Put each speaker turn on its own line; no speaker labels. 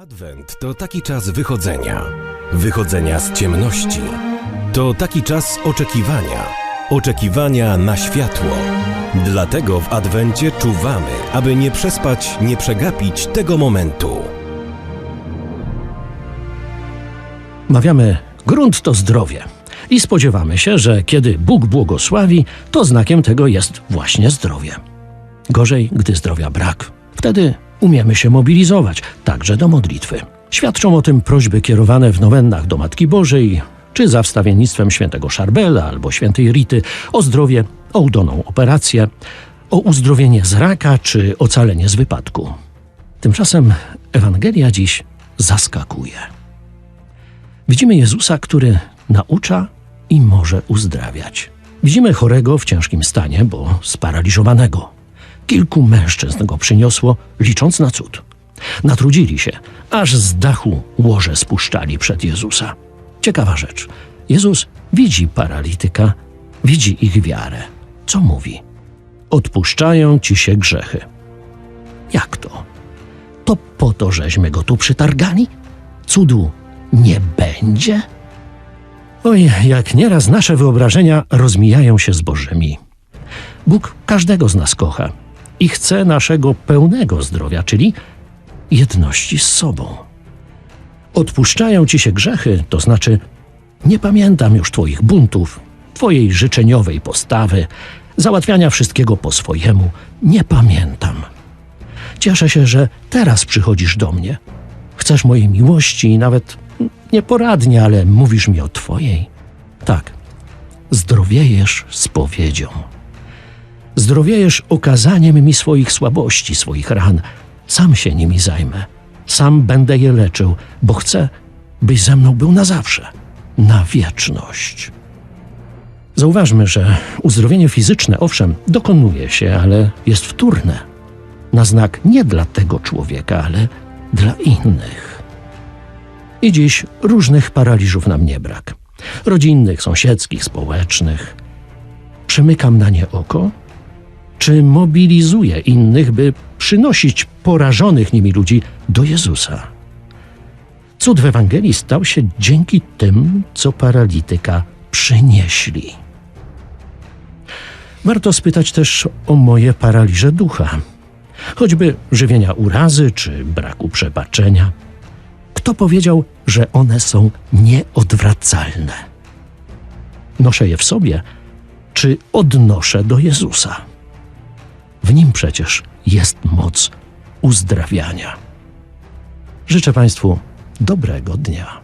Adwent to taki czas wychodzenia, wychodzenia z ciemności. To taki czas oczekiwania, oczekiwania na światło. Dlatego w Adwencie czuwamy, aby nie przespać, nie przegapić tego momentu.
Mawiamy, grunt to zdrowie. I spodziewamy się, że kiedy Bóg błogosławi, to znakiem tego jest właśnie zdrowie. Gorzej, gdy zdrowia brak. Wtedy umiemy się mobilizować, także do modlitwy. Świadczą o tym prośby kierowane w nowennach do Matki Bożej, czy za wstawiennictwem świętego Szarbela albo świętej Rity, o zdrowie, o udaną operację, o uzdrowienie z raka czy ocalenie z wypadku. Tymczasem Ewangelia dziś zaskakuje. Widzimy Jezusa, który naucza i może uzdrawiać. Widzimy chorego w ciężkim stanie, bo sparaliżowanego. Kilku mężczyzn go przyniosło, licząc na cud. Natrudzili się, aż z dachu łoże spuszczali przed Jezusa. Ciekawa rzecz. Jezus widzi paralityka, widzi ich wiarę. Co mówi? Odpuszczają ci się grzechy. Jak to? To po to, żeśmy go tu przytargali? Cudu nie będzie? Oj, jak nieraz nasze wyobrażenia rozmijają się z Bożymi. Bóg każdego z nas kocha i chce naszego pełnego zdrowia, czyli jedności z sobą. Odpuszczają ci się grzechy, to znaczy nie pamiętam już Twoich buntów, Twojej życzeniowej postawy, załatwiania wszystkiego po swojemu. Nie pamiętam. Cieszę się, że teraz przychodzisz do mnie. Chcesz mojej miłości i nawet nieporadnie, ale mówisz mi o Twojej. Tak, zdrowiejesz spowiedzią. Zdrowiejesz okazaniem mi swoich słabości, swoich ran. Sam się nimi zajmę. Sam będę je leczył, bo chcę, byś ze mną był na zawsze, na wieczność. Zauważmy, że uzdrowienie fizyczne, owszem, dokonuje się, ale jest wtórne. Na znak nie dla tego człowieka, ale dla innych. I dziś różnych paraliżów nam nie brak. Rodzinnych, sąsiedzkich, społecznych. Przymykam na nie oko? Czy mobilizuję innych, by przynosić porażonych nimi ludzi do Jezusa? Cud w Ewangelii stał się dzięki tym, co paralityka przynieśli. Warto spytać też o moje paraliże ducha, choćby żywienia urazy czy braku przebaczenia. Kto powiedział, że one są nieodwracalne? Noszę je w sobie, czy odnoszę do Jezusa? W nim przecież jest moc uzdrawiania. Życzę Państwu dobrego dnia.